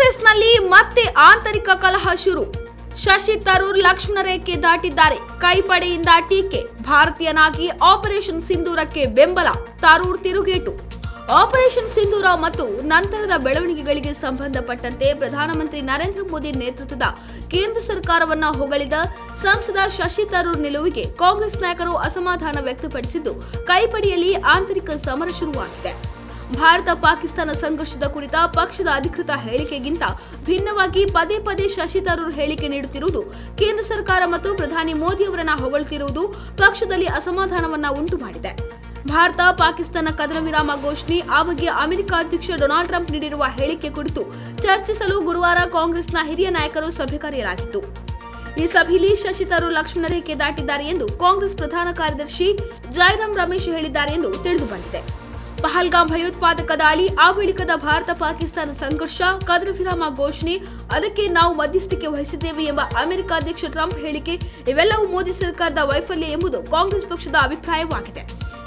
ಕಾಂಗ್ರೆಸ್ನಲ್ಲಿ ಮತ್ತೆ ಆಂತರಿಕ ಕಲಹ ಶುರು. ಶಶಿ ತರೂರ್, ಲಕ್ಷ್ಮಣ ರೇಖೆ ದಾಟಿದ್ದಾರೆ. ಕೈಪಡೆಯಿಂದ ಟೀಕೆ. ಭಾರತೀಯನಾಗಿ ಆಪರೇಷನ್ ಸಿಂಧೂರಕ್ಕೆ ಬೆಂಬಲ. ತರೂರ್ ತಿರುಗೇಟು. ಆಪರೇಷನ್ ಸಿಂಧೂರ ಮತ್ತು ನಂತರದ ಬೆಳವಣಿಗೆಗಳಿಗೆ ಸಂಬಂಧಪಟ್ಟಂತೆ ಪ್ರಧಾನಮಂತ್ರಿ ನರೇಂದ್ರ ಮೋದಿ ನೇತೃತ್ವದ ಕೇಂದ್ರ ಸರ್ಕಾರವನ್ನ ಹೊಗಳಿದ ಸಂಸದ ಶಶಿ ತರೂರ್ ನಿಲುವಿಗೆ ಕಾಂಗ್ರೆಸ್ ನಾಯಕರು ಅಸಮಾಧಾನ ವ್ಯಕ್ತಪಡಿಸಿದ್ದು, ಕೈಪಡಿಯಲ್ಲಿ ಆಂತರಿಕ ಸಮರ ಶುರುವಾಗಿದೆ. ಭಾರತ ಪಾಕಿಸ್ತಾನ ಸಂಘರ್ಷದ ಕುರಿತ ಪಕ್ಷದ ಅಧಿಕೃತ ಹೇಳಿಕೆಗಿಂತ ಭಿನ್ನವಾಗಿ ಪದೇ ಪದೇ ಶಶಿ ತರೂರ್ ಹೇಳಿಕೆ ನೀಡುತ್ತಿರುವುದು ಕೇಂದ್ರ ಸರ್ಕಾರ ಮತ್ತು ಪ್ರಧಾನಿ ಮೋದಿ ಅವರನ್ನ ಹೊಗಳುತ್ತಿರುವುದು ಪಕ್ಷದಲ್ಲಿ ಅಸಮಾಧಾನವನ್ನ ಉಂಟು ಮಾಡಿದೆ. ಭಾರತ ಪಾಕಿಸ್ತಾನ ಕದನ ವಿರಾಮ ಘೋಷಣೆ, ಆ ಬಗ್ಗೆ ಅಮೆರಿಕ ಅಧ್ಯಕ್ಷ ಡೊನಾಲ್ಡ್ ಟ್ರಂಪ್ ನೀಡಿರುವ ಹೇಳಿಕೆ ಕುರಿತು ಚರ್ಚಿಸಲು ಗುರುವಾರ ಕಾಂಗ್ರೆಸ್ನ ಹಿರಿಯ ನಾಯಕರು ಸಭೆ ಕರೆಯಲಾಗಿತ್ತು. ಈ ಸಭೆಯಲ್ಲಿ ಶಶಿ ತರೂರ್ ಲಕ್ಷ್ಮಣ ರೇಖೆ ದಾಟಿದ್ದಾರೆ ಎಂದು ಕಾಂಗ್ರೆಸ್ ಪ್ರಧಾನ ಕಾರ್ಯದರ್ಶಿ ಜೈರಾಮ್ ರಮೇಶ್ ಹೇಳಿದ್ದಾರೆ ಎಂದು ತಿಳಿದು ಪಹಲ್ಗಾಮ್ ಭಯೋತ್ಪಾದಕ ದಾಳಿ ಆ ಬಳಿಕದ ಭಾರತ ಪಾಕಿಸ್ತಾನ ಸಂಘರ್ಷ ಕದನ ವಿರಾಮ ಘೋಷಣೆ, ಅದಕ್ಕೆ ನಾವು ಮಧ್ಯಸ್ಥಿಕೆ ವಹಿಸಿದ್ದೇವೆ ಎಂಬ ಅಮೆರಿಕ ಅಧ್ಯಕ್ಷ ಟ್ರಂಪ್ ಹೇಳಿಕೆ, ಇವೆಲ್ಲವೂ ಮೋದಿ ಸರ್ಕಾರದ ವೈಫಲ್ಯ ಎಂಬುದು ಕಾಂಗ್ರೆಸ್ ಪಕ್ಷದ ಅಭಿಪ್ರಾಯವಾಗಿದೆ.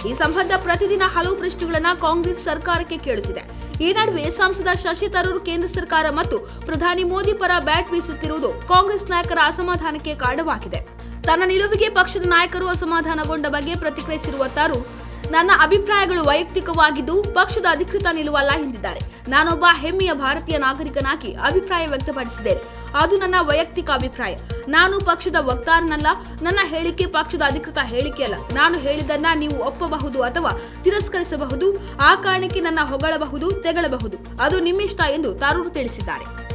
ಈ ಸಂಬಂಧ ಪ್ರತಿದಿನ ಹಲವು ಪ್ರಶ್ನೆಗಳನ್ನ ಕಾಂಗ್ರೆಸ್ ಸರ್ಕಾರಕ್ಕೆ ಕೇಳುತ್ತಿದೆ ಈ ನಡುವೆ ಸಂಸದ ಶಶಿ ತರೂರ್, ಕೇಂದ್ರ ಸರ್ಕಾರ ಮತ್ತು ಪ್ರಧಾನಿ ಮೋದಿ ಪರ ಬ್ಯಾಟ್ ಬೀಸುತ್ತಿರುವುದು ಕಾಂಗ್ರೆಸ್ ನಾಯಕರ ಅಸಮಾಧಾನಕ್ಕೆ ಕಾರಣವಾಗಿದೆ. ತನ್ನ ನಿಲುವಿಗೆ ಪಕ್ಷದ ನಾಯಕರು ಅಸಮಾಧಾನಗೊಂಡ ಬಗ್ಗೆ ಪ್ರತಿಕ್ರಿಯಿಸಿರುವ ತರೂರ್ ನನ್ನ ಅಭಿಪ್ರಾಯಗಳು ವೈಯಕ್ತಿಕವಾಗಿದ್ದು ಪಕ್ಷದ ಅಧಿಕೃತ ನಿಲುವಲ್ಲ ಎಂದಿದ್ದಾರೆ. ನಾನೊಬ್ಬ ಹೆಮ್ಮೆಯ ಭಾರತೀಯ ನಾಗರಿಕನಾಗಿ ಅಭಿಪ್ರಾಯ ವ್ಯಕ್ತಪಡಿಸಿದ್ದೇನೆ. ಅದು ನನ್ನ ವೈಯಕ್ತಿಕ ಅಭಿಪ್ರಾಯ. ನಾನು ಪಕ್ಷದ ವಕ್ತಾರನಲ್ಲ, ನನ್ನ ಹೇಳಿಕೆ ಪಕ್ಷದ ಅಧಿಕೃತ ಹೇಳಿಕೆಯಲ್ಲ ನಾನು ಹೇಳಿದ್ದನ್ನ ನೀವು ಒಪ್ಪಬಹುದು ಅಥವಾ ತಿರಸ್ಕರಿಸಬಹುದು, ಆ ಕಾರಣಕ್ಕೆ ನನ್ನ ಹೊಗಳಬಹುದು, ತೆಗಳಬಹುದು. ಅದು ನಿಮ್ಮಿಷ್ಟ ಎಂದು ತಾರೂರು ತಿಳಿಸಿದ್ದಾರೆ.